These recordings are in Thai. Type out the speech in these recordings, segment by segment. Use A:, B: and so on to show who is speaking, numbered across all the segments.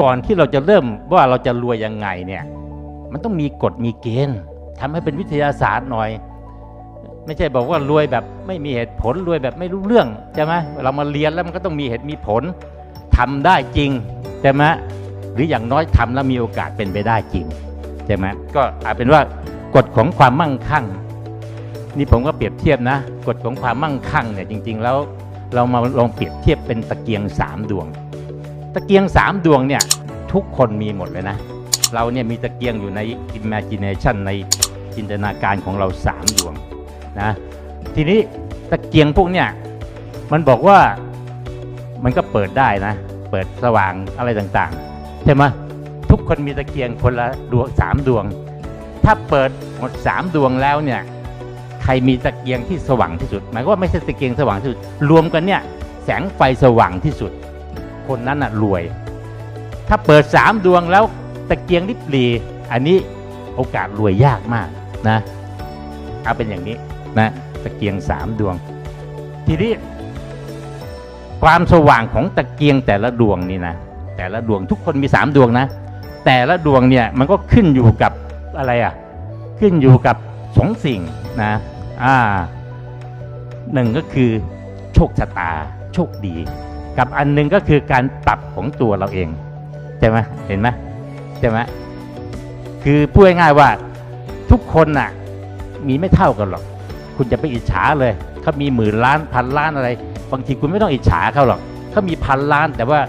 A: ก่อนที่เราจะเริ่มว่าเราจะรวยยังไงเนี่ย มันต้องมีกฎมีเกณฑ์ทำให้เป็นวิทยาศาสตร์หน่อย ไม่ใช่บอกว่ารวยแบบไม่มีเหตุผลรวยแบบไม่รู้เรื่องใช่ไหมเรามาเรียนแล้วมันก็ต้องมีเหตุมีผลทำได้จริงใช่ไหมหรืออย่างน้อยทำแล้วมีโอกาสเป็นไปได้จริงใช่ไหมก็อาจเป็นว่ากฎของความมั่งคั่ง นี่ผมก็เปรียบเทียบนะกฎของความมั่งคั่งเนี่ยจริง ๆ แล้วเรามาลองเปรียบเทียบเป็นตะเกียงสามดวง ตะเกียงสามดวงเนี่ยทุกคนมีหมดเลยนะ เราเนี่ยมีตะเกียงอยู่ใน imagination ในจินตนาการของเราสามดวงนะทีนี้ตะเกียงพวกเนี่ยมันบอกว่ามันก็เปิดได้นะ เปิดสว่างอะไรต่างๆใช่ไหมทุกคนมีตะเกียงคนละดวงสามดวง ถ้าเปิดหมดสามดวงแล้วเนี่ยใครมีตะเกียงที่สว่างที่สุด หมายว่าไม่ใช่ตะเกียงสว่างที่สุด รวมกันเนี่ยแสงไฟสว่างที่สุด คนนั้นน่ะรวย ถ้าเปิดสามดวงแล้วตะเกียงริบหรีอันนี้โอกาสรวยยากมากนะเอาเป็นอย่างนี้นะตะเกียงสามดวง ทีนี้ความสว่างของตะเกียงแต่ละดวงนี่นะแต่ละดวงทุกคนมีสามดวงนะ แต่ละดวงเนี่ยมันก็ขึ้นอยู่กับอะไรอะขึ้นอยู่กับสองสิ่งนะอ่าหนึ่งก็คือโชคชะตาโชคดี กับอันหนึงก็คือการปรับของตัวเราเองใช่ไหมเห็นไหมใช่ไหมคือพูดง่ายๆว่าทุกคนน่ะมีไม่เท่ากันหรอก คุณจะไปอิจฉาเลยเขามีหมื่นล้านพันล้านอะไร บางทีคุณไม่ต้องอิจฉาเขาหรอกเขามีพันล้าน แต่ว่า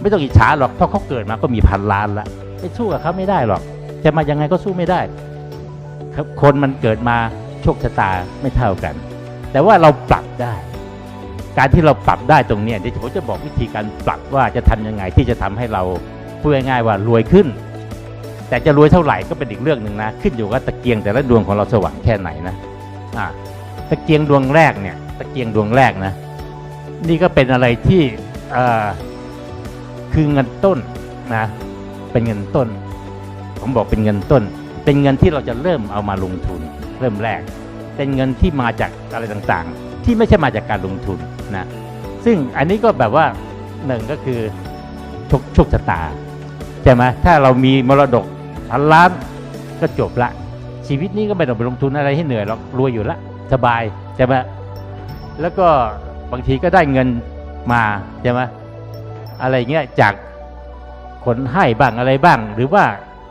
A: ไม่ต้องอิจฉาหรอกเพราะเขาเกิดมาก็มีพันล้านละไปสู้กับเขาไม่ได้หรอก จะมายังไงก็สู้ไม่ได้ครับคนมันเกิดมาโชคชะตาไม่เท่ากัน แต่ว่าเราปรับได้ การที่เราปรับได้ตรงนี้เดี๋ยวผมจะบอกวิธีการปรับว่าจะทำยังไงที่จะทำให้เราพูดง่ายๆว่ารวยขึ้น แต่จะรวยเท่าไหร่ก็เป็นอีกเรื่องหนึ่งนะ ขึ้นอยู่กับตะเกียงแต่ละดวงของเราสว่างแค่ไหนนะอ่าตะเกียงดวงแรกเนี่ย ตะเกียงดวงแรกนะ นี่ก็เป็นอะไรที่คือเงินต้นนะเป็นเงินต้น ผมบอกเป็นเงินต้น เป็นเงินที่เราจะเริ่มเอามาลงทุน เริ่มแรก เป็นเงินที่มาจากอะไรต่างๆ ที่ไม่ใช่มาจากการลงทุน นะซึ่งอันนี้ก็แบบว่าหนึ่งก็คือโชคชคชะตาใช่ไหมถ้าเรามีมรดกพันล้านก็จบละ ชีวิตนี้ก็ไม่ต้องไปลงทุนอะไรให้เหนื่อยหรอกรวยอยู่ละสบายใช่ไหมแล้วก็บางทีก็ได้เงินมาใช่ไหมอะไรเงี้ยจากคนให้บ้างอะไรบ้าง หรือว่า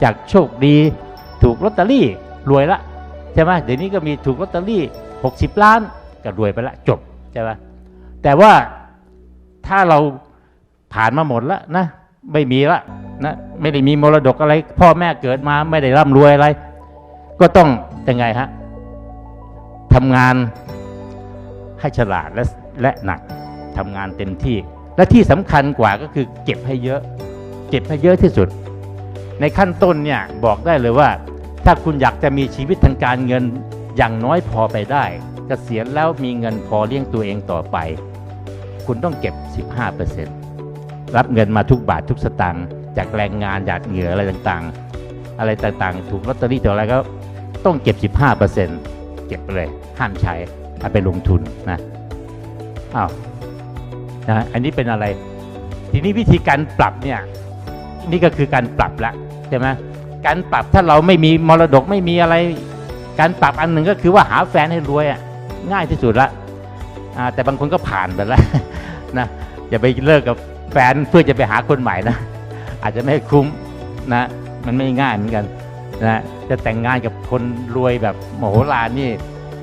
A: จากโชคดีถูกลอตเตอรี่รวยละใช่ไหมเดี๋ยวนี้ก็มีถูกลอตเตอรี่ 60 ล้านก็รวยไปละจบใช่ไหม แต่ว่าถ้าเราผ่านมาหมดแล้วนะ ไม่มีละนะไม่ได้มีมรดกอะไร พ่อแม่เกิดมาไม่ได้ร่ำรวยอะไร ก็ต้องยังไงฮะทำงานให้ฉลาดและและหนักทำงานเต็มที่ และที่สำคัญกว่าก็คือเก็บให้เยอะ เก็บให้เยอะที่สุด ในขั้นต้นเนี่ยบอกได้เลยว่า ถ้าคุณอยากจะมีชีวิตทางการเงินอย่างน้อยพอไปได้กเกษียณแล้วมีเงินพอเลี้ยงตัวเองต่อไป คุณต้องเก็บ 15%รับเงินมาทุกบาททุกสตางค์จากแรงงานจากเหงื่ออะไรต่างๆ อะไรต่างๆ ถูกลอตเตอรี่ตัวอะไรก็ต้องเก็บ 15%เก็บไปเลยห้ามใช้เอาไปลงทุนนะอ้าวนะอันนี้เป็นอะไร ทีนี้วิธีการปรับเนี่ยนี่ก็คือการปรับละใช่ไหมการปรับถ้าเราไม่มีมรดกไม่มีอะไร การปรับอันหนึ่งก็คือว่าหาแฟนให้รวยอะง่ายที่สุดละ แต่บางคนก็ผ่านไปแล้วนะอย่าไปเลิกกับแฟนเพื่อจะไปหาคนใหม่นะ อาจจะไม่คุ้มนะมันไม่ง่ายเหมือนกันนะจะแต่งงานกับคนรวยแบบมโหฬารนี่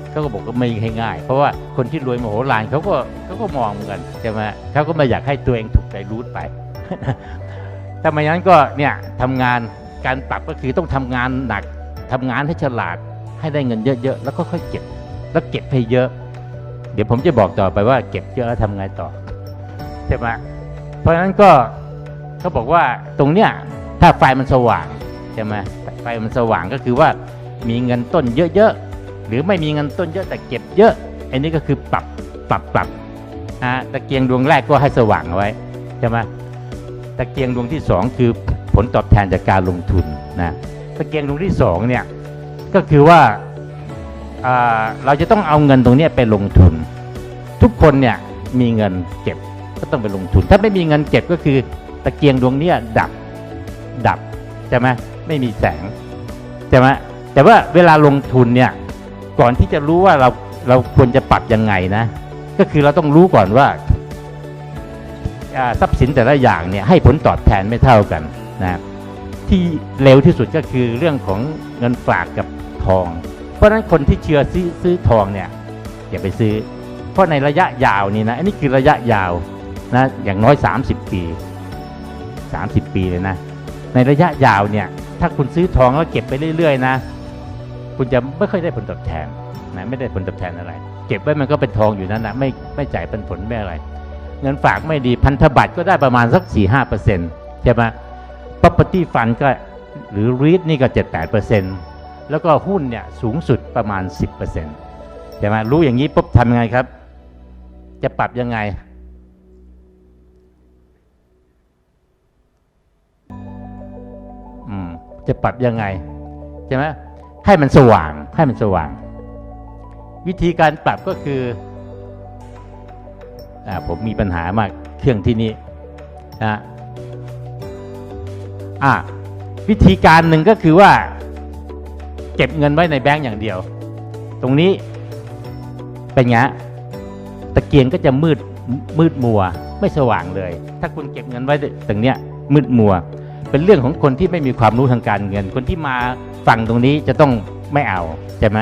A: เขาก็บอกว่าไม่ง่าย เพราะว่าคนที่รวยมโหฬารเขาก็เขาก็มองเหมือนกันใช่ไหมเขาก็ไม่อยากให้ตัวเองถูกใจรูดไปถ้าไม่งั้นก็เนี่ยทำงานการปรับก็คือต้องทำงานหนักทำงานให้ฉลาดให้ได้เงินเยอะๆแล้วก็ค่อยเก็บ แล้วเก็บให้เยอะ ดี๋ยวผมจะบอกต่อไปว่าเก็บเยอะแล้วทำไงต่อใช่ไหมเพราะฉะนั้นก็เขาบอกว่าตรงเนี้ยถ้าไฟมันสว่างใช่ไหมไฟมันสว่างก็คือว่ามีเงินต้นเยอะๆหรือไม่มีเงินต้นเยอะแต่เก็บเยอะ อันนี้ก็คือปรับปรับปรับนะตะเกียงดวงแรกก็ให้สว่างเอาไว้ใช่ไหมตะเกียงดวงที่สองคือผลตอบแทนจากการลงทุนนะตะเกียงดวงที่สองเนี่ยก็คือว่า เราจะต้องเอาเงินตรงนี้ไปลงทุน ทุกคนเนี่ยมีเงินเก็บก็ต้องไปลงทุน ถ้าไม่มีเงินเก็บก็คือตะเกียงดวงนี้ดับดับใช่ไหมไม่มีแสงใช่ไหมแต่ว่าเวลาลงทุนเนี่ยก่อนที่จะรู้ว่าเราเราควรจะปรับยังไงนะ ก็คือเราต้องรู้ก่อนว่าทรัพย์สินแต่ละอย่างเนี่ยให้ผลตอบแทนไม่เท่ากันนะที่เร็วที่สุดก็คือเรื่องของเงินฝากกับทอง เพราะฉะนั้นคนที่เชื่อซื้อซื้อทองเนี่ยอย่าไปซื้อ เพราะในระยะยาวนี่นะอันนี้คือระยะยาวนะอย่างน้อย 30 ปี 30 ปีเลยนะ ในระยะยาวเนี่ยถ้าคุณซื้อทองแล้วเก็บไปเรื่อยๆนะ คุณจะไม่ค่อยได้ผลตอบแทนนะไม่ได้ผลตอบแทนอะไร เก็บไว้มันก็เป็นทองอยู่นั่นนะไม่ไม่จ่ายเป็นผลไม่อะไร เงินฝากไม่ดีพันธบัตรก็ได้ประมาณสัก 4 5เปอร์เซ็นต์ใช่ไหม property fund ก็หรือ REIT นี่ก็ 7 8เปอร์เซ็นต์ แล้วก็หุ้นเนี่ยสูงสุดประมาณ 10เปอร์เซ็นต์ใช่ไหมรู้อย่างนี้ปุ๊บทำยังไงครับ จะปรับยังไง อืม จะปรับยังไงใช่ไหมให้มันสว่าง ให้มันสว่าง วิธีการปรับก็คืออาผมมีปัญหามากเครื่องที่นี่นะอะวิธีการหนึ่งก็คือว่า เก็บเงินไว้ในแบงก์อย่างเดียว ตรงนี้เป็นไงตะเกียงก็จะมืดมืดมัวไม่สว่างเลย ถ้าคุณเก็บเงินไว้ตรงเนี้ยมืดมัว เป็นเรื่องของคนที่ไม่มีความรู้ทางการเงิน คนที่มาฟังตรงนี้จะต้องไม่เอาใช่ไหม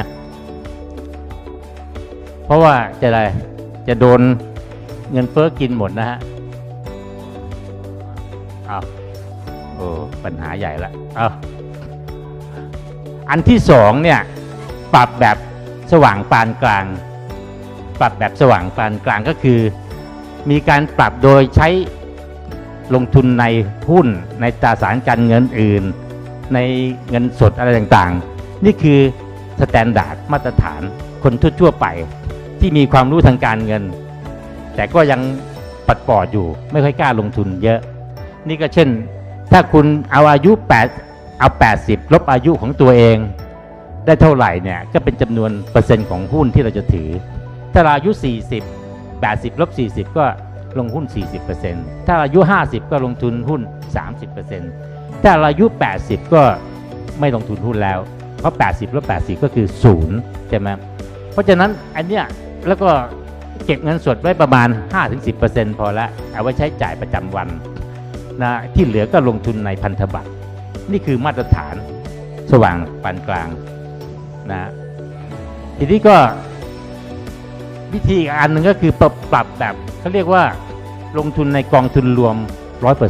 A: เพราะว่าจะอะไรจะโดนเงินเฟ้อกินหมดนะฮะเอาโอ้ปัญหาใหญ่ละเอา อันที่สองเนี่ยปรับแบบสว่างปานกลาง ปรับแบบสว่างปานกลางก็คือ มีการปรับโดยใช้ลงทุนในหุ้นในตราสารการเงินอื่น ในเงินสดอะไรต่างๆ นี่คือสแตนดาร์ดมาตรฐานคนทั่วๆไปที่มีความรู้ทางการเงิน แต่ก็ยังปัดปอดอยู่ไม่ค่อยกล้าลงทุนเยอะ นี่ก็เช่น ถ้าคุณเอาอายุ 8 เอา 80 ลบอายุของตัวเอง ได้เท่าไหร่เนี่ยก็เป็นจำนวนเปอร์เซ็นต์ของหุ้นที่เราจะถือ ถ้าเราอายุ 40 80 ลบ 40 ก็ลงหุ้น 40%ถ้าอายุ 50 ก็ลงทุนหุ้น 30%ถ้าเราอายุ 80 ก็ไม่ลงทุนหุ้นแล้ว เพราะ 80 ลบ 80 ก็คือ0ใช่ไหมเพราะฉะนั้นอันเนี้ยแล้วก็เก็บเงินสดไว้ประมาณ 5-10%พอละเอาไว้ใช้จ่ายประจำวันนะที่เหลือก็ลงทุนในพันธบัตร นี่คือมาตรฐานสว่างปานกลางนะทีนี้ก็วิธีอีกอันหนึ่งก็คือปรับปรับแบบเขาเรียกว่าลงทุนในกองทุนรวม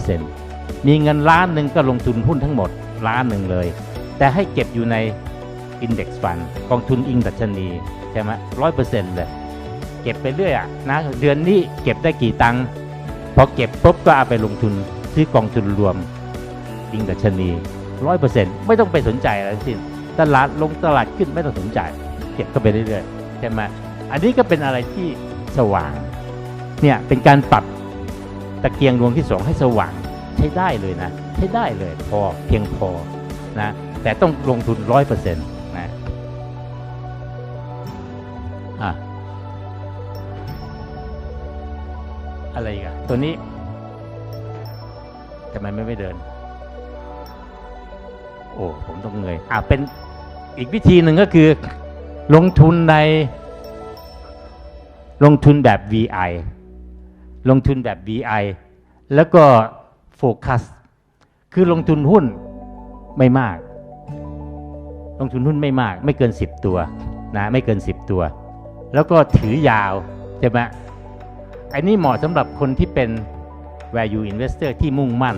A: 100%มีเงินล้านหนึ่งก็ลงทุนหุ้นทั้งหมดล้านหนึ่งเลย แต่ให้เก็บอยู่ใน Index Fund กองทุนอิงดัชนีใช่ไหมร้อยเปอร์เซ็นต์เลย เก็บไปเรื่อยอะนะเดือนนี้เก็บได้กี่ตังค์พอเก็บปุ๊บก็เอาไปลงทุนซื้อกองทุนรวม อิงดัชนีร้อยเปอร์เซ็นต์ไม่ต้องไปสนใจอะไรทั้งสิ้นตลาดลงตลาดขึ้นไม่ต้องสนใจ เก็บก็ไปเรื่อยๆใช่ไหมอันนี้ก็เป็นอะไรที่สว่างเนี่ยเป็นการปรับตะเกียงดวงที่สองให้สว่างใช้ได้เลยนะ ใช้ได้เลยพอเพียงพอนะแต่ต้องลงทุนร้อยเปอร์เซ็นต์นะอะอะไรกันตัวนี้ทำไมไม่ไม่เดิน โอ้ผมต้องเงยอะเป็นอีกวิธีหนึ่งก็คือ ลงทุนใน ลงทุนแบบ VI ลงทุนแบบ VI แล้วก็โฟกัสคือลงทุนหุ้นไม่มาก ลงทุนหุ้นไม่มาก ไม่เกิน 10 ตัวนะไม่เกิน 10 ตัว แล้วก็ถือยาวใช่ไหมอันนี้เหมาะสำหรับคนที่เป็น value investor ที่มุ่งมั่น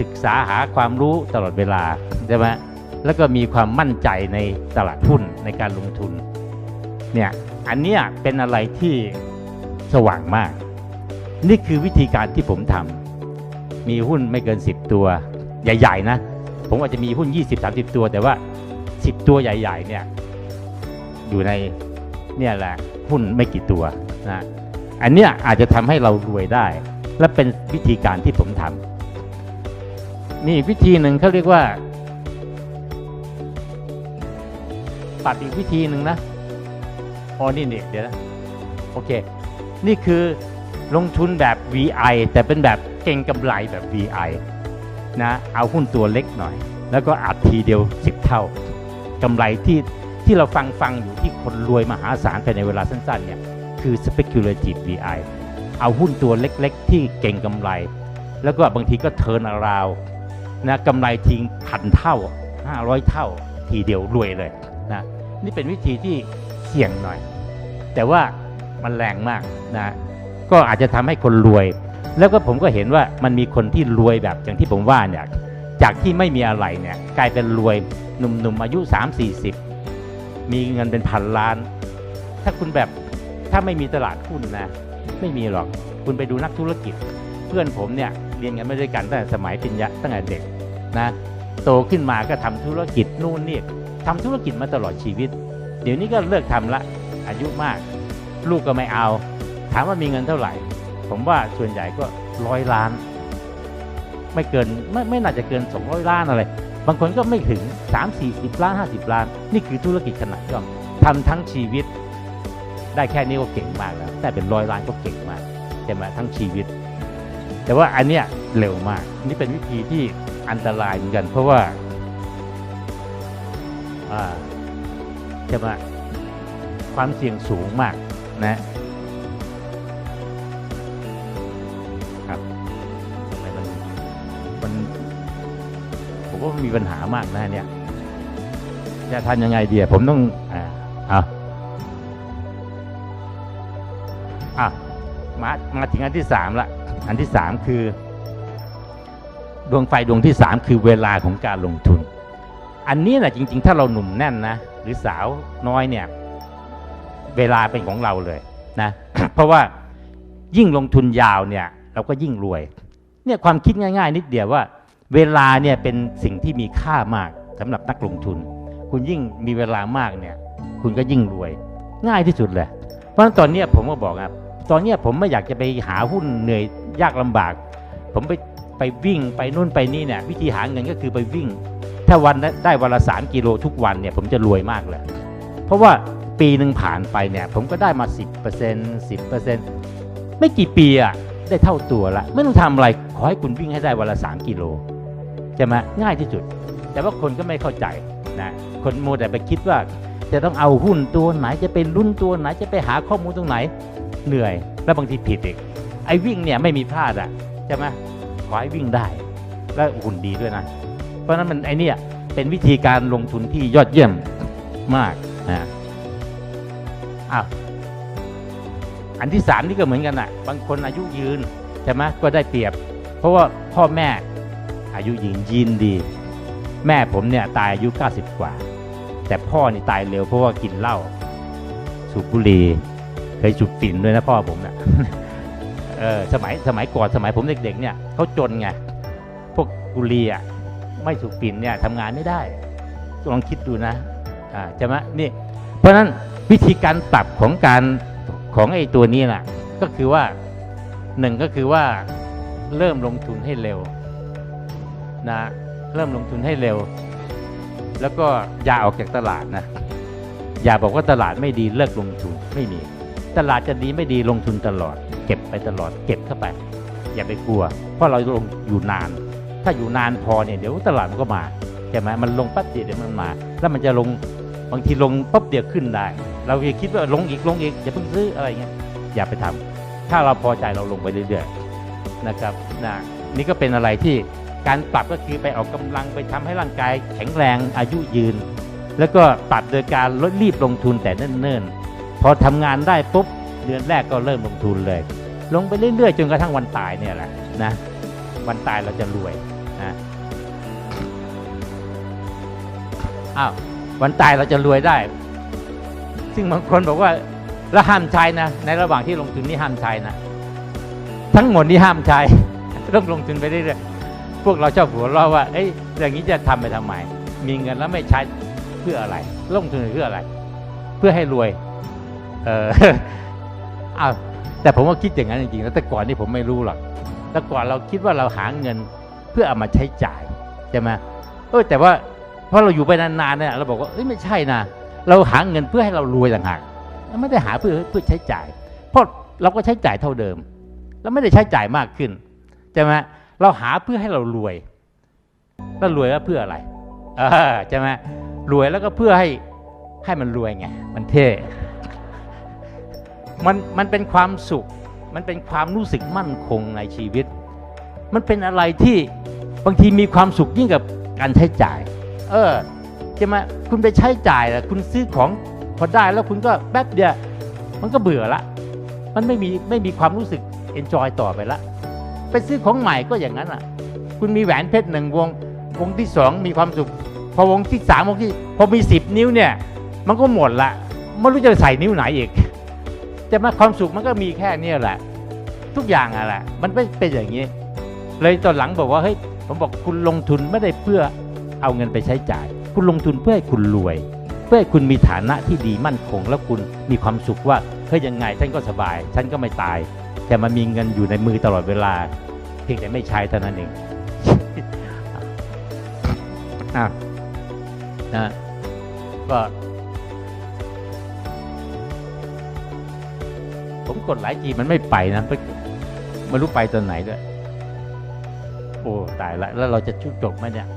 A: ศึกษาหาความรู้ตลอดเวลาใช่ไหมแล้วก็มีความมั่นใจในตลาดหุ้นในการลงทุนเนี่ยอันเนี้ยเป็นอะไรที่สว่างมาก นี่คือวิธีการที่ผมทำมีหุ้นไม่เกิน 10 ตัวใหญ่ ๆ นะ ผมอาจจะมีหุ้น 20-30 ตัว แต่ว่า 10 ตัวใหญ่ ๆ เนี่ยอยู่ในเนี่ยแหละหุ้นไม่กี่ตัวนะอันเนี้ยอาจจะทำให้เรารวยได้ และเป็นวิธีการที่ผมทำ นี่วิธีหนึ่งเขาเรียกว่าปรับอีกวิธีหนึ่งนะออนี่เนี่เดี๋ยวนะโอเค นี่คือลงทุนแบบ VI แต่เป็นแบบเก่งกำไรแบบ VI นะ เอาหุ้นตัวเล็กหน่อย แล้วก็อัดทีเดียว 10 เท่ากำไรที่ที่เราฟังฟังอยู่ที่คนรวยมหาศาลภายในเวลาสั้นๆเนี่ยคือ speculative VI เอาหุ้นตัวเล็กๆ ที่เก่งกำไร แล้วก็บางทีก็เทินาราว นะกำไรทิ้งพันเท่า 500 เท่า ทีเดียวรวยเลยนะนี่เป็นวิธีที่เสี่ยงหน่อย แต่ว่ามันแรงมากนะก็อาจจะทำให้คนรวย แล้วก็ผมก็เห็นว่ามันมีคนที่รวยแบบอย่างที่ผมว่าเนี่ยจากที่ไม่มีอะไรเนี่ยกลายเป็นรวยหนุ่มๆอายุ 3-40 มีเงินเป็นพันล้าน ถ้าคุณแบบถ้าไม่มีตลาดหุ้นนะไม่มีหรอกคุณไปดูนักธุรกิจ เพื่อนผมเนี่ย เรียนกันไม่ด้วยกันตั้งแต่สมัยปริญญาตั้งแต่เด็กนะโตขึ้นมาก็ทำธุรกิจนู่นนี่ทำธุรกิจมาตลอดชีวิต เดี๋ยวนี้ก็เลิกทำละอายุมาก ลูกก็ไม่เอา ถามว่ามีเงินเท่าไหร่ ผมว่าส่วนใหญ่ก็ร้อยล้าน ไม่เกินไม่ไม่น่าจะเกิน 200 ล้านอะไรบางคนก็ไม่ถึง 3 40 ล้าน 50 ล้าน นี่คือธุรกิจขนาดย่อมทำทั้งชีวิต ได้แค่นี้ก็เก่งมากแล้ว แต่เป็นร้อยล้านก็เก่งมากใช่ไหมทั้งชีวิต แต่ว่าอันเนี้ยเร็วมาก นี่เป็นวิธีที่อันตรายเหมือนกัน เพราะว่าอ่าใช่ไหมความเสี่ยงสูงมากนะครับทำไมมันมันผมว่ามันมีปัญหามากนะเนี่ยจะทำยังไงเดีอะผมต้องอ่าเอาอะมามาถึงอันที่สามละ อันที่สามคือ ดวงไฟดวงที่สามคือเวลาของการลงทุน อันนี้แหละจริง ๆ ถ้าเราหนุ่มแน่นนะ หรือสาวน้อยเนี่ยเวลาเป็นของเราเลยนะเพราะว่ายิ่งลงทุนยาวเนี่ย เราก็ยิ่งรวย เนี่ยความคิดง่าย ๆ นิดเดียวว่า เวลาเนี่ยเป็นสิ่งที่มีค่ามากสำหรับนักลงทุน คุณยิ่งมีเวลามากเนี่ย คุณก็ยิ่งรวย ง่ายที่สุดเลยเพราะตอนนี้ผมก็บอกครับ ตอนเนี้ยผมไม่อยากจะไปหาหุ้นเหนื่อยยากลำบาก ผมไปไปวิ่งไปนู่นไปนี่เนี่ยวิธีหาเงินก็คือไปวิ่ง ถ้าวันได้วันละสามกิโลทุกวันเนี่ยผมจะรวยมากเลย เพราะว่าปีหนึ่งผ่านไปเนี่ยผมก็ได้มา 10% 10%ไม่กี่ปีอะได้เท่าตัวละไม่ต้องทำอะไรขอให้คุณวิ่งให้ได้วันละ3กิโลใช่ไหมง่ายที่สุด แต่ว่าคนก็ไม่เข้าใจนะคนโมแต่ไปคิดว่าจะต้องเอาหุ้นตัวไหนจะเป็นรุ่นตัวไหนจะไปหาข้อมูลตรงไหน เหนื่อย แล้วบางทีผิดอีก ไอ้วิ่งเนี่ยไม่มีพลาดอะใช่ไหมขอให้วิ่งได้ และหุ่นดีด้วยนะ เพราะนั้นมันไอเนี่ยเป็นวิธีการลงทุนที่ยอดเยี่ยมมากนะอ้าวอันที่สามนี่ก็เหมือนกันอะ บางคนอายุยืนใช่ไหมก็ได้เปรียบ เพราะว่าพ่อแม่อายุยืนยีนดี แม่ผมเนี่ยตายอายุ 90 กว่า แต่พ่อนี่ตายเร็วเพราะว่ากินเหล้าสูบบุหรี่ ยจุดฝิ่นด้วยนะพ่อผมเนะเออสมัยสมัยก่อนสมัยผมเด็ก ๆ เนี่ยเขาจนไงพวกบุหรี่อะไม่สูบฝิ่นเนี่ยทำงานไม่ได้ลองคิดดูนะอ่าใช่ไหมนี่ เพราะฉะนั้นวิธีการปรับของการของไอ้ตัวนี้น่ะก็คือว่าหนึ่งก็คือว่าเริ่มลงทุนให้เร็วนะเริ่มลงทุนให้เร็ว แล้วก็อย่าออกจากตลาดนะอย่าบอกว่าตลาดไม่ดีเลิกลงทุนไม่มี ตลาดจะดีไม่ดีลงทุนตลอด เก็บไปตลอดเก็บเข้าไป อย่าไปกลัว เพราะเราลงอยู่นาน ถ้าอยู่นานพอเนี่ยเดี๋ยวตลาดมันก็มาใช่ไหมมันลงปั๊บเดียวเดี๋ยวมันมา แล้วมันจะลงบางทีลงปั๊บเดียวขึ้นได้ เราอย่าคิดว่าลงอีกลงอีกอย่าเพิ่งซื้ออะไรเงี้ยอย่าไปทำถ้าเราพอใจเราลงไปเรื่อยๆนะครับนะนี่ก็เป็นอะไรที่การปรับก็คือไปออกกำลังไปทำให้ร่างกายแข็งแรงอายุยืน แล้วก็ปรับโดยการลดรีบลงทุนแต่เนิ่นๆ พอทำงานได้ปุ๊บเดือนแรกก็เริ่มลงทุนเลย ลงไปเรื่อยๆจนกระทั่งวันตายเนี่ยแหละนะวันตายเราจะรวยนะอ้าววันตายเราจะรวยได้ ซึ่งบางคนบอกว่าแล้วห้ามใช้นะในระหว่างที่ลงทุนนี่ห้ามใช้นะทั้งหมดนี่ห้ามใช้ต้องลงทุนไปเรื่อยๆพวกเราชอบหัวเราะว่าเอ้ยอย่างนี้จะทำไปทำไมมีเงินแล้วไม่ใช้เพื่ออะไรลงทุนเพื่ออะไร เพื่อให้รวย เอออ้าแต่ผมว่าคิดอย่างนั้นจริงๆแล้วแต่ก่อนนี่ผมไม่รู้หรอกแต่ก่อนเราคิดว่าเราหาเงินเพื่อเอามาใช้จ่ายใช่ไหมเออแต่ว่าพอเราอยู่ไปนานๆเนี่ยเราบอกว่าเอ้ยไม่ใช่นะเราหาเงินเพื่อให้เรารวยต่างหากไม่ได้หาเพื่อเพื่อใช้จ่าย เพราะเราก็ใช้จ่ายเท่าเดิมเราไม่ได้ใช้จ่ายมากขึ้นใช่ไหมเราหาเพื่อให้เรารวยแล้วรวยแล้วเพื่ออะไรใช่ไหมรวยแล้วก็เพื่อให้ให้มันรวยไงมันเท่ มันมันเป็นความสุข มันเป็นความรู้สึกมั่นคงในชีวิต มันเป็นอะไรที่บางทีมีความสุขยิ่งกับการใช้จ่าย เออใช่ไหมคุณไปใช้จ่ายแหละคุณซื้อของพอได้แล้วคุณก็แป๊บเดียวมันก็เบื่อละ มันไม่มีไม่มีความรู้สึกเอนจอยต่อไปละ ไปซื้อของใหม่ก็อย่างนั้นอะ คุณมีแหวนเพชรหนึ่งวง วงที่สองมีความสุข พอวงที่สามวงที่ พอมีสิบนิ้วเนี่ย มันก็หมดละ ไม่รู้จะใส่นิ้วไหนอีก จะมาความสุขมันก็มีแค่เนี้แหละ ทุกอย่างอะแหละมันไม่เป็นอย่างนี้ เลยตอนหลังบอกว่าเฮ้ยผมบอกคุณลงทุนไม่ได้เพื่อเอาเงินไปใช้จ่าย คุณลงทุนเพื่อให้คุณรวย เพื่อให้คุณมีฐานะที่ดีมั่นคง แล้วคุณมีความสุขว่าเฮ้ยยังไงฉันก็สบาย ฉันก็ไม่ตาย แต่มันมีเงินอยู่ในมือตลอดเวลา เพียงแต่ไม่ใช้เท่านั้นเองอะนะก็ ผมกดหลายทีมันไม่ไปนะไม่รู้ไปตอนไหนด้วยโอ้ตายละแล้วเราจะชุดจบไหมเนี่ย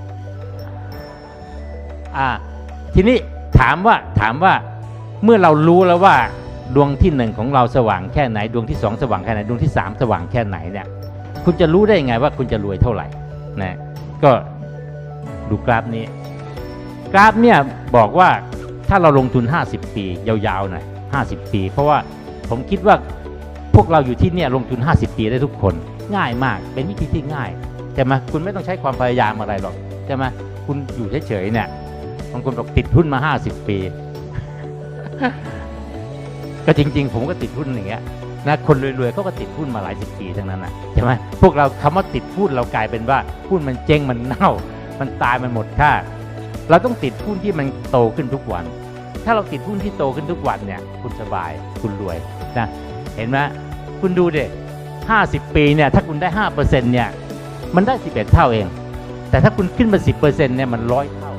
A: อ่าทีนี้ถามว่าถามว่าเมื่อเรารู้แล้วว่าดวงที่หนึ่งของเราสว่างแค่ไหน ดวงที่สองสว่างแค่ไหน ดวงที่สามสว่างแค่ไหนเนี่ยคุณจะรู้ได้ยังไงว่าคุณจะรวยเท่าไหร่นะก็ดูกราฟนี้ กราฟเนี่ยบอกว่าถ้าเราลงทุน 50 ปี ยาวๆหน่อย50 ปี เพราะว่า ผมคิดว่าพวกเราอยู่ที่เนี่ยลงทุน 50 ปีได้ทุกคน ง่ายมากเป็นวิธีที่ง่ายใช่ไหมคุณไม่ต้องใช้ความพยายามอะไรหรอกใช่ไหมคุณอยู่เฉยๆเนี่ยบางคนบอกติดหุ้นมา 50 ปี ก็จริง ๆ ผมก็ติดหุ้นอย่างเงี้ยนะคนรวยๆเขาก็ติดหุ้นมาหลายสิบปีทั้งนั้นนะใช่ไหมพวกเราคำว่าติดหุ้นเรากลายเป็นว่าหุ้นมันเจ๊งมันเน่า มันตายมันหมดค่า เราต้องติดหุ้นที่มันโตขึ้นทุกวัน ถ้าเราติดหุ้นที่โตขึ้นทุกวันเนี่ย คุณสบายคุณรวย นะเห็นไหมคุณดูเดิห้าสิบปีเนี่ยถ้าคุณได้ห้าเปอร์เซ็นต์เนี่ยมันได้สิบเอ็ดเท่าเอง แต่ถ้าคุณขึ้นมาสิบเปอร์เซ็นต์เนี่ยมันร้อยเท่า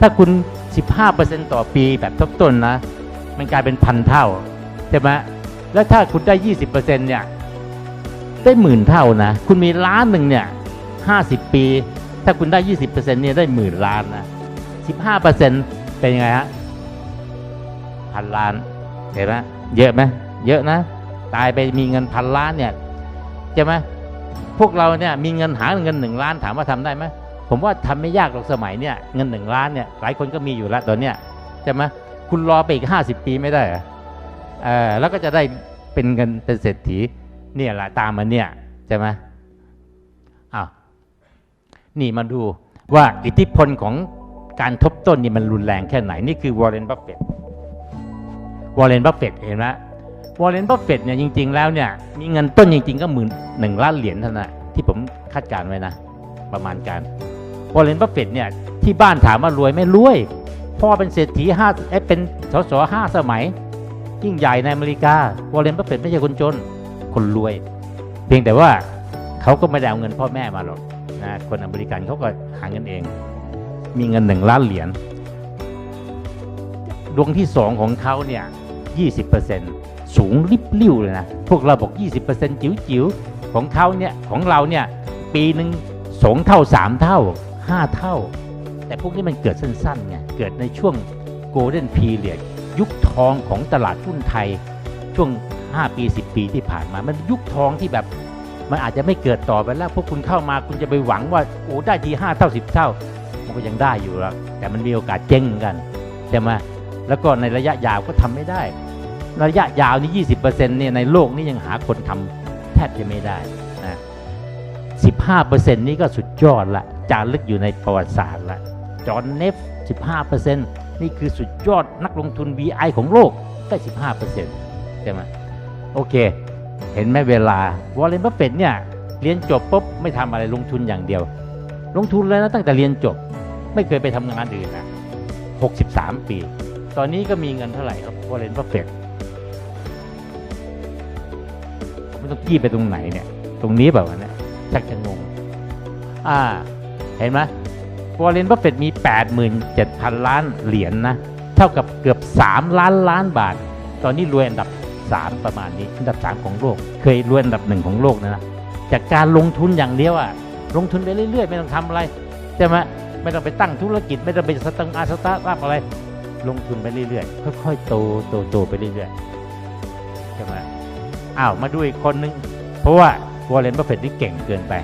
A: ถ้าคุณสิบห้าเปอร์เซ็นต์ต่อปีแบบทบต้นนะ มันกลายเป็นพันเท่าใช่ไหมแล้วถ้าคุณได้ยี่สิบเปอร์เซ็นต์เนี่ยได้หมื่นเท่านะ คุณมีล้านหนึ่งเนี่ยห้าสิบปี ถ้าคุณได้ยี่สิบเปอร์เซ็นต์เนี่ยได้หมื่นล้านนะสิบห้าเปอร์เซ็นต์เป็นยังไงฮะพันล้านเห็นไหมเยอะไหม เยอะนะ ตายไปมีเงินพันล้านเนี่ยใช่ไหมพวกเราเนี่ยมีเงินหาเงินหนึ่งล้านถามว่าทำได้ไหมผมว่าทำไม่ยากหรอกสมัยเนี่ยเงินหนึ่งล้านเนี่ยหลายคนก็มีอยู่แล้วตอนเนี้ยใช่ไหมคุณรอไปอีกห้าสิบปีไม่ได้เอเออแล้วก็จะได้เป็นเงินเป็นเศรษฐีเนี่ยแหละตามมาเนี่ยใช่ไหมอ้าวนี่มาดูว่าอิทธิพลของการทบต้นนี่มันรุนแรงแค่ไหน นี่คือวอร์เรนบัฟเฟตต์วอร์เรนบัฟเฟตต์เห็นไหม วอร์เรนบัฟเฟตต์เนี่ยจริง ๆ แล้วเนี่ย มีเงินต้นจริง ๆ ก็หมื่นหนึ่งล้านเหรียญเท่านั้นที่ผมคาดการณ์ไว้นะ ประมาณการวอร์เรนบัฟเฟตต์เนี่ยที่บ้านถามว่ารวยไม่รวย พ่อเป็นเศรษฐีห้าเอ้ยเป็นสสห้าสมัย ยิ่งใหญ่ในอเมริกาวอร์เรนบัฟเฟตต์ไม่ใช่คนจน คนรวย เพียงแต่ว่าเขาก็ไม่ได้เอาเงินพ่อแม่มาหรอกนะคนอเมริกันเขาก็หาเงินเอง มีเงินหนึ่งล้านเหรียญดวงที่สองของเขาเนี่ยยี่สิบเปอร์เซ็นต์ สูงริบลิ่วเลยนะ พวกเราบอก 20%จิ๋วจิ๋วๆของเขาเนี่ยของเราเนี่ยปีหนึ่งสองเท่าสามเท่าห้าเท่า แต่พวกนี้มันเกิดสั้นๆไงเกิดในช่วงโกลเด้นพีเรียดยุคทองของตลาดหุ้นไทย ช่วง 5 ปี 10 ปีที่ผ่านมา มันยุคทองที่แบบมันอาจจะไม่เกิดต่อไปแล้ว พวกคุณเข้ามาคุณจะไปหวังว่าโอ้ได้ที5เท่า 10 เท่า มันก็ยังได้อยู่แล้วแต่มันมีโอกาสเจ๊งกันใช่ไหมแล้วก็ในระยะยาวก็ทำไม่ได้ ระยะยาวนี่ 20%เนี่ยในโลกนี้ยังหาคนทำแทบจะไม่ได้นะ15%นี่ก็สุดยอดละจารึกอยู่ในประวัติศาสตร์ละจอห์นเนฟ 15%นี่คือสุดยอดนักลงทุน VI ของโลกได้ 15%ใช่ไหมโอเค เห็นไหมเวลาวอลเลนบัฟเฟตเนี่ยเรียนจบปุ๊บไม่ทำอะไรลงทุนอย่างเดียว ลงทุนเลยนะตั้งแต่เรียนจบไม่เคยไปทำงานอื่นนะ 63 ปี ตอนนี้ก็มีเงินเท่าไหร่ครับวอลเลนบัฟเฟต ม่ต้องกี้ไปตรงไหนเนี่ย ตรงนี้แบบว่าเนี่ยชักจะงงอ่า เห็นไหมวอร์เรนบัฟเฟตมี 87,000 ล้านเหรียญนนะ เท่ากับเกือบ 3 ล้านล้านบาท ตอนนี้รวยอันดับ 3 ประมาณนี้ อันดับ 3 ของโลก เคยรวยอันดับหนึ่งของโลกนะนะ จากการลงทุนอย่างเดียวอะลงทุนไปเรื่อย ๆ ไม่ต้องทำอะไรใช่ไหมไม่ต้องไปตั้งธุรกิจ ไม่ต้องไปสตังอาสตาร์ทอะไร ลงทุนไปเรื่อยๆ ค่อยๆ โต โต โตไปเรื่อยๆ ใช่ไหม อ้าวมาดูอีกคนนึง เพราะว่าวอร์เรนบัฟเฟตนี่เก่งเกินไป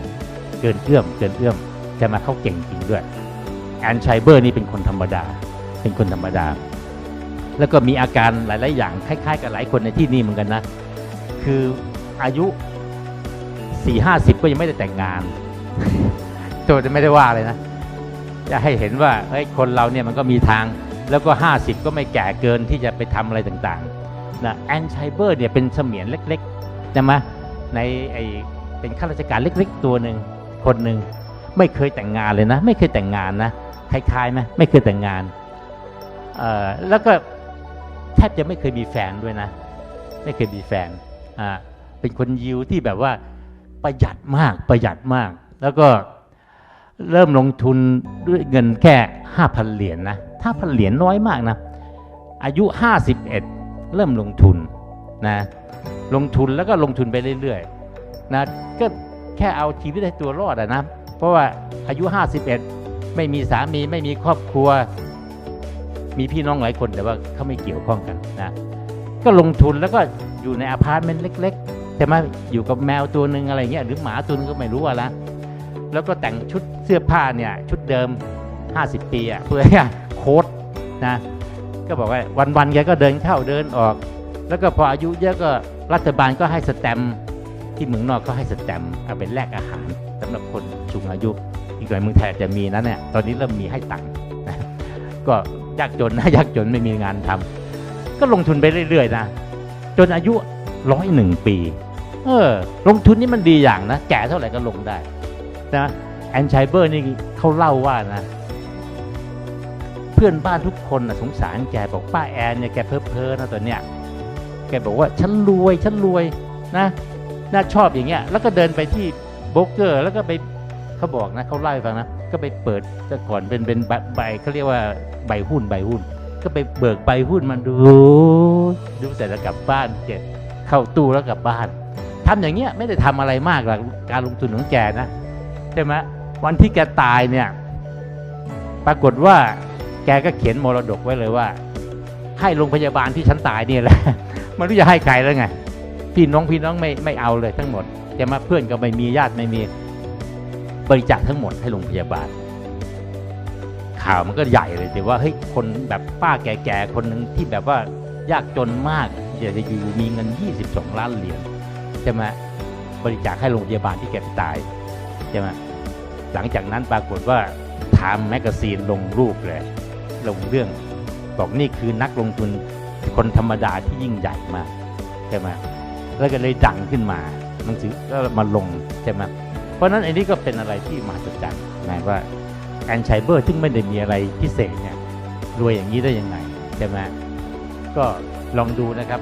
A: เกินเอื้อมเกินเอื้อมจะมาเข้าเก่งจริงด้วยแอนชัยเบอร์นี่เป็นคนธรรมดา เป็นคนธรรมดา แล้วก็มีอาการหลาย ๆ อย่างคล้าย ๆ กับหลายคนในที่นี่เหมือนกันนะ คืออายุสี่ห้าสิบก็ยังไม่ได้แต่งงานโจจะไม่ได้ว่าเลยนะ จะให้เห็นว่าเฮ้ยคนเราเนี่ยมันก็มีทาง แล้วก็50ก็ไม่แก่เกินที่จะไปทำอะไรต่าง ๆ นะแอนไชเบอร์เนี่ยเป็นเสมียนเล็กๆใช่ไหมในไอเป็นข้าราชการเล็ก ๆ ตัวหนึ่งคนหนึ่งไม่เคยแต่งงานเลยนะ ไม่เคยแต่งงานนะคล้ายๆไหมไม่เคยแต่งงานเอ่อแล้วก็แทบจะไม่เคยมีแฟนด้วยนะ ไม่เคยมีแฟนอ่าเป็นคนยิวที่แบบว่าประหยัดมากประหยัดมาก แล้วก็เริ่มลงทุนด้วยเงินแค่ 5,000 เหรียญนะ5,000 เหรียญน้อยมากนะ อายุ 51 เริ่มลงทุนนะลงทุนแล้วก็ลงทุนไปเรื่อยๆนะก็แค่เอาชีวิตให้ตัวรอดอะนะ เพราะว่าอายุ 51 ไม่มีสามีไม่มีครอบครัว มีพี่น้องหลายคนแต่ว่าเขาไม่เกี่ยวข้องกันนะก็ลงทุนแล้วก็อยู่ในอพาร์ตเมนต์เล็กๆใช่ไหมอยู่กับแมวตัวหนึ่งอะไรเงี้ยหรือหมาตัวหนึงก็ไม่รู้อะละแล้วก็แต่งชุดเสื้อผ้าเนี่ยชุดเดิม 50 ปีอะเพื่อโค้ดนะ ก็บอกว่าวันๆแกก็เดินเข้าเดินออก แล้วก็พออายุเยอะก็รัฐบาลก็ให้สแตมที่เมืองนอกก็ให้สแตมเอาไปแลกอาหารสำหรับคนสูงอายุอีกหน่อยเมืองไทยจะมีนะเนี่ยตอนนี้เริ่มมีให้ตังค์ก็ยากจนนะยากจนไม่มีงานทำก็ลงทุนไปเรื่อยๆนะจนอายุร้อยหนึ่งปี เออ ลงทุนนี่มันดีอย่างนะ แก่เท่าไหร่ก็ลงได้นะแอนชัยเบอร์นี่เขาเล่าว่านะ เพื่อนบ้านทุกคนนะสงสารแกบอกป้าแอนเนี่ยแกเพ้อเพ้อนะตอนเนี้ยแกบอกว่าฉันรวยฉันรวยนะน่าชอบอย่างเงี้ย แล้วก็เดินไปที่โบรกเกอร์ แล้วก็ไปเขาบอกนะเขาเล่ฟังนะก็ไปเปิดแต่ก่อนเป็นเป็นใบเขาเรียกว่าใบหุ้นใบหุ้น ก็ไปเบิกใบหุ้นมันดู ดูแต่แล้วกลับบ้านเจ็ดเข้าตู้แล้วกลับบ้านทำอย่างเงี้ยไม่ได้ทำอะไรมากหรอกการลงทุนของแกนะใช่ไหมวันที่แกตายเนี่ย ปรากฏว่า แกก็เขียนมรดกไว้เลยว่า ให้โรงพยาบาลที่ฉันตายเนี่ยแหละมันรู้จะให้ใครแล้วไง พี่น้องพี่น้องไม่ไม่เอาเลยทั้งหมดจะมาเพื่อนก็ไม่มีญาติไม่มีบริจาคทั้งหมดให้โรงพยาบาล ข่าวมันก็ใหญ่เลยแต่ว่าเฮ้ยคนแบบป้าแก่ๆคนหนึ่งที่แบบว่ายากจนมากอยากจะอยู่มีเงิน 22 ล้านเหรียญใช่ไหมบริจาคให้โรงพยาบาลที่แกตายใช่ไหมหลังจากนั้นปรากฏว่าไทม์แมกกาซีนลงรูปเลย ลงเรื่อง บอกนี่คือนักลงทุนคนธรรมดาที่ยิ่งใหญ่มากใช่ไหมแล้วก็เลยดังขึ้นมาหนังสือก็มาลงใช่ไหมเพราะนั้นอันนี้ก็เป็นอะไรที่มหัศจรรย์นะว่าแอนชัยเบอร์ซึ่งไม่ได้มีอะไรพิเศษเนี่ยรวยอย่างนี้ได้ยังไงใช่ไหมก็ลองดูนะครับ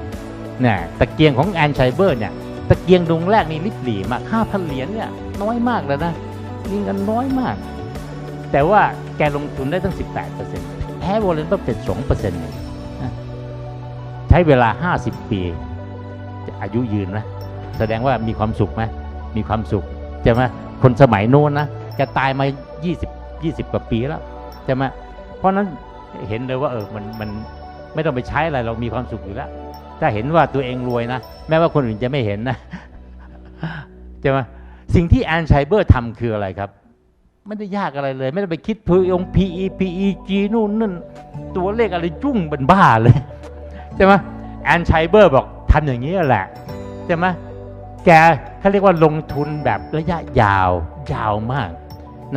A: เนี่ยตะเกียงของแอนชัยเบอร์เนี่ยตะเกียงดวงแรกนี่ลิบหลีมากห้าพันเหรียญเนี่ยน้อยมากแล้วนะมีเงินน้อยมาก แต่ว่าแกลงทุนได้ตั้ง 18%แพ้วอลเลนบัฟเฟต2%เองนะใช้เวลา50ปีอายุยืนนะแสดงว่ามีความสุขไหมมีความสุขใช่ไหมคนสมัยโน้นนะแกตายมา 20 20 กว่าปีแล้วใช่ไหมเพราะฉะนั้นเห็นเลยว่าเออมันมันไม่ต้องไปใช้อะไรเรามีความสุขอยู่แล้ว ถ้าเห็นว่าตัวเองรวยนะ แม้ว่าคนอื่นจะไม่เห็นนะใช่ไหมสิ่งที่แอนชัยเบอร์ทำคืออะไรครับ ไม่ได้ยากอะไรเลย ไม่ต้องไปคิดพยง PE PEG นู่นนั่นตัวเลขอะไรยุ่งเป็นบ้าเลยใช่ไหมแอนชัยเบอร์บอกทำอย่างนี้แหละใช่ไหมแกเขาเรียกว่าลงทุนแบบระยะยาวยาวมาก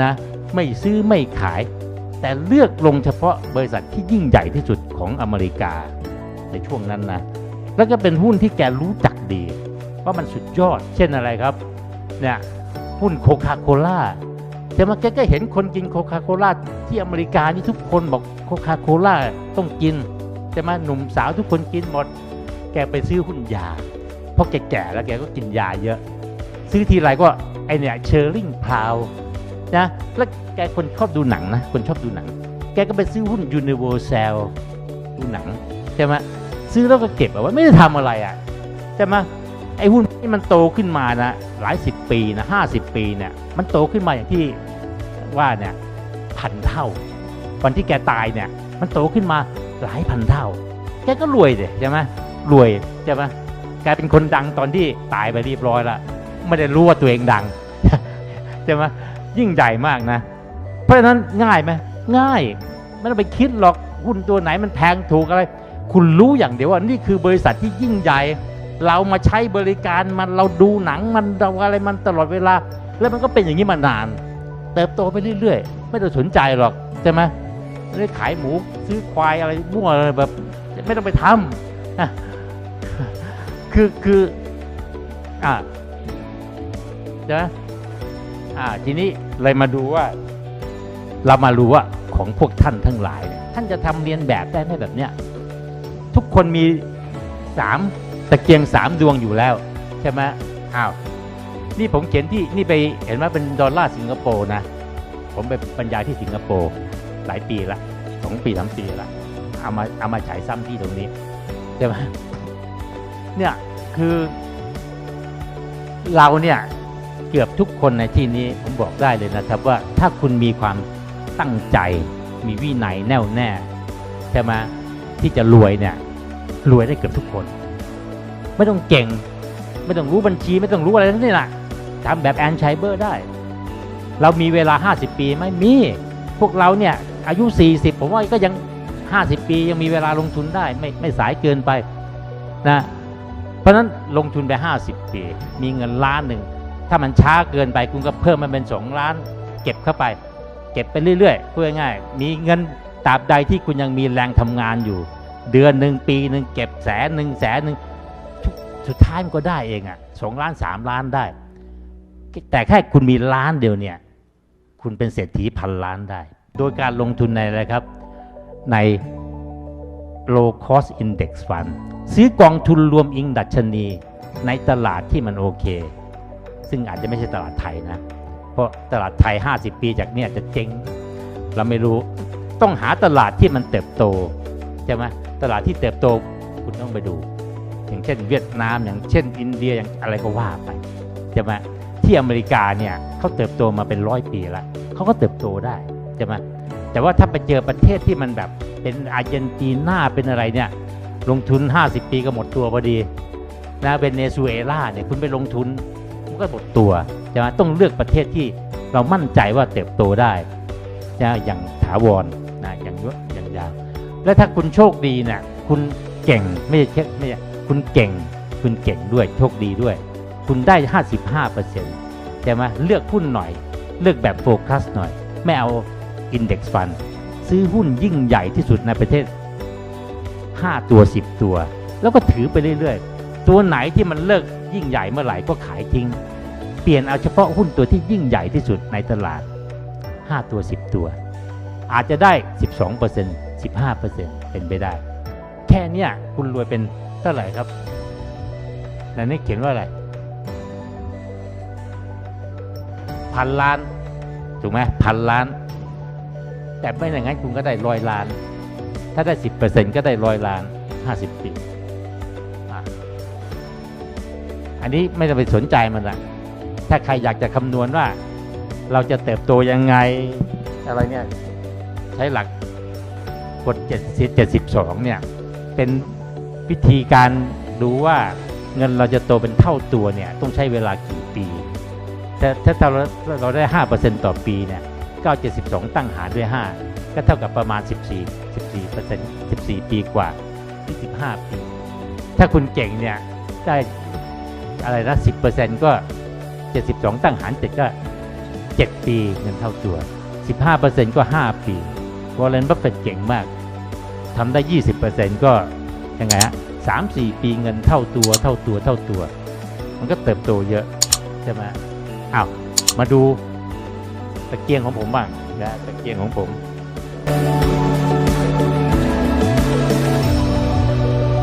A: นะไม่ซื้อไม่ขาย แต่เลือกลงเฉพาะบริษัทที่ยิ่งใหญ่ที่สุดของอเมริกาในช่วงนั้นนะแล้วก็เป็นหุ้นที่แกรู้จักดี ว่ามันสุดยอด เช่นอะไรครับเนี่ยหุ้นโคคาโคล่า แต่มาแกก็เห็นคนกินโคคาโคล่าที่อเมริกานี่ทุกคนบอกโคคาโคล่าต้องกินใช่ไหมหนุ่มสาวทุกคนกินหมด แกไปซื้อหุ้นยา เพราะแกแก่แล้วแกก็กินยาเยอะ ซื้อทีไรก็ไอเนี่ยเชอร์ลิงพาวนะแล้วแกคนชอบดูหนังนะคนชอบดูหนัง แกก็ไปซื้อหุ้นยูนิเวอร์แซลดูหนังใช่ไหมซื้อแล้วก็เก็บเอาไว้ไม่ได้ทำอะไรอะใช่ไหมไอ้หุ้นี่มันโตขึ้นมานะหลายสิบปีนะห้าสิบปีเนี่ยมันโตขึ้นมาอย่างที่ว่าเนี่ยพันเท่าวันที่แกตายเนี่ย มันโตขึ้นมาหลายพันเท่า แกก็รวยเลยใช่ไหมรวยใช่ไหมกลายเป็นคนดังตอนที่ตายไปเรียบร้อยล้วไม่ได้รู้ว่าตัวเองดังใช่ไหมยิ่งใหญ่มากนะ เพราะฉะนั้นง่ายไหมง่ายไม่ต้องไปคิดหรอกหุ้นตัวไหนมันแพงถูกอะไร คุณรู้อย่างเดียวว่านี่คือบริษัทที่ยิ่งใหญ่ เรามาใช้บริการมันเราดูหนังมันเราอะไรมันตลอดเวลา แล้วมันก็เป็นอย่างนี้มานาน เติบโตไปเรื่อยๆ ไม่ต้องสนใจหรอกใช่ไหมไม่ได้ขายหมูซื้อควายอะไรมั่วอะไรแบบ ไม่ต้องไปทำนะคือคืออ่าใช่ไหมอ่าทีนี้เลยมาดูว่า เรามารู้ว่าของพวกท่านทั้งหลายเนี่ยท่านจะทำเรียนแบบได้ไหมแบบเนี้ยทุกคนมีสาม ตะเกียงสามดวงอยู่แล้ว ใช่ไหมอ้าวนี่ผมเขียนที่นี่ไปเห็นว่าเป็นดอลลาร์สิงคโปร์นะ ผมไปบรรยายที่สิงคโปร์หลายปีละสองปีสามปีละเอามาเอามาฉายซ้ำที่ตรงนี้ใช่ไหมเนี่ยคือ เราเนี่ยเกือบทุกคนในที่นี้ผมบอกได้เลยนะครับว่าถ้าคุณมีความตั้งใจมีวินัยแน่วแน่ใช่ไหมที่จะรวยเนี่ยรวยได้เกือบทุกคน ไม่ต้องเก่ง ไม่ต้องรู้บัญชีไม่ต้องรู้อะไรทั้งนี้นะทำแบบแอนไชเบอร์ได้ เรามีเวลา 50 ปีไหมมี พวกเราเนี่ยอายุ 40 ผมว่าก็ยัง 50 ปียังมีเวลาลงทุนได้ไม่ไม่สายเกินไปนะเพราะนั้นลงทุนไป 50 ปี มีเงินล้านหนึ่ง ถ้ามันช้าเกินไปคุณก็เพิ่มมันเป็น 2 ล้าน เก็บเข้าไป เก็บไปเรื่อยๆพูดง่ายๆมีเงินตราบใดที่คุณยังมีแรงทำงานอยู่ เดือนหนึ่งปีหนึ่งเก็บแสนหนึ่งแสนหนึ่ง สุดท้ายมันก็ได้เองอะ่ะสองล้านสามล้านได้ แต่แค่คุณมีล้านเดียวเนี่ย คุณเป็นเศรษฐีพันล้านได้ โดยการลงทุนในอะไรครับ ใน low cost index fund ซื้อกองทุนรวมอิงดัชนีในตลาดที่มันโอเค ซึ่งอาจจะไม่ใช่ตลาดไทยนะ เพราะตลาดไทย 50 ปีจากเนี้ยจะเจ๊ง เราไม่รู้ ต้องหาตลาดที่มันเติบโต ใช่ไหมตลาดที่เติบโตคุณต้องไปดู อย่างเช่นเวียดนามอย่างเช่น อินเดียอย่างอะไรก็ว่าไปใช่ไหมที่อเมริกาเนี่ยเขาเติบโตมาเป็นร้อยปีล้วเขาก็เติบโตได้ใช่ไหมแต่ว่าถ้าไปเจอประเทศที่มันแบบเป็นอาร์เจนตินาเป็นอะไรเนี่ยลงทุน 50 ปีก็หมดตัวพอดีนะเวเนซุเอลาเนี่ยคุณไปลงทุนมันก็หมดตัวใช่ไหมต้องเลือกประเทศที่เรามั่นใจว่าเติบโตได้นะอย่างถาวรนะอย่างยอย่างยาวแล้วถ้าคุณโชคดีเนี่ยคุณเก่งไม่ใช่เช็คไม่ใช่ คุณเก่ง คุณเก่งด้วยโชคดีด้วย คุณได้ 55เปอร์เซ็นต์ใช่ไหมเลือกหุ้นหน่อย เลือกแบบโฟกัสหน่อย ไม่เอา Index Fund ซื้อหุ้นยิ่งใหญ่ที่สุดในประเทศ 5 ตัว 10 ตัว แล้วก็ถือไปเรื่อยๆ ตัวไหนที่มันเลิกยิ่งใหญ่เมื่อไหร่ก็ขายทิ้ง เปลี่ยนเอาเฉพาะหุ้นตัวที่ยิ่งใหญ่ที่สุดในตลาด 5 ตัว 10 ตัว อาจจะได้ 12% 15%เป็นไปได้ แค่นี้คุณรวยเป็น เท่าไหร่ครับในนี้เขียนว่าอะไรพันล้านถูกไหมพันล้าน แต่ไม่อย่างนั้นคุณก็ได้ร้อยล้าน ถ้าได้10%ก็ได้ร้อยล้าน50ปีอะอันนี้ไม่ต้องไปสนใจมันละถ้าใครอยากจะคำนวณว่า เราจะเติบโตยังไงอะไรเนี่ย ใช้หลักกฎ70 72เนี่ย เป็น วิธีการดูว่าเงินเราจะโตเป็นเท่าตัวเนี่ยต้องใช้เวลากี่ปี แต่ถ้าเราเราได้ 5%ต่อปีเนี่ยก็72 ตั้งหารด้วย 5 ก็เท่ากับประมาณ 14 14เปอร์เซ็นต์14 ปีกว่า 25 ปี ถ้าคุณเก่งเนี่ยได้อะไรนะ 10%ก็ 72 ตั้งหารเสร็จก็ 7 ปีเงินเท่าตัว 15%ก็ 5 ปีวอร์เรนบัฟเฟตเก่งมากทำได้ 20%ก็ ยังไงฮะสามสี่ปีเงินเท่าตัวเท่าตัวเท่าตัว มันก็เติบโตเยอะใช่ไหมอ้าวมาดูตะเกียงของผมบ้างนะตะเกียงของผม「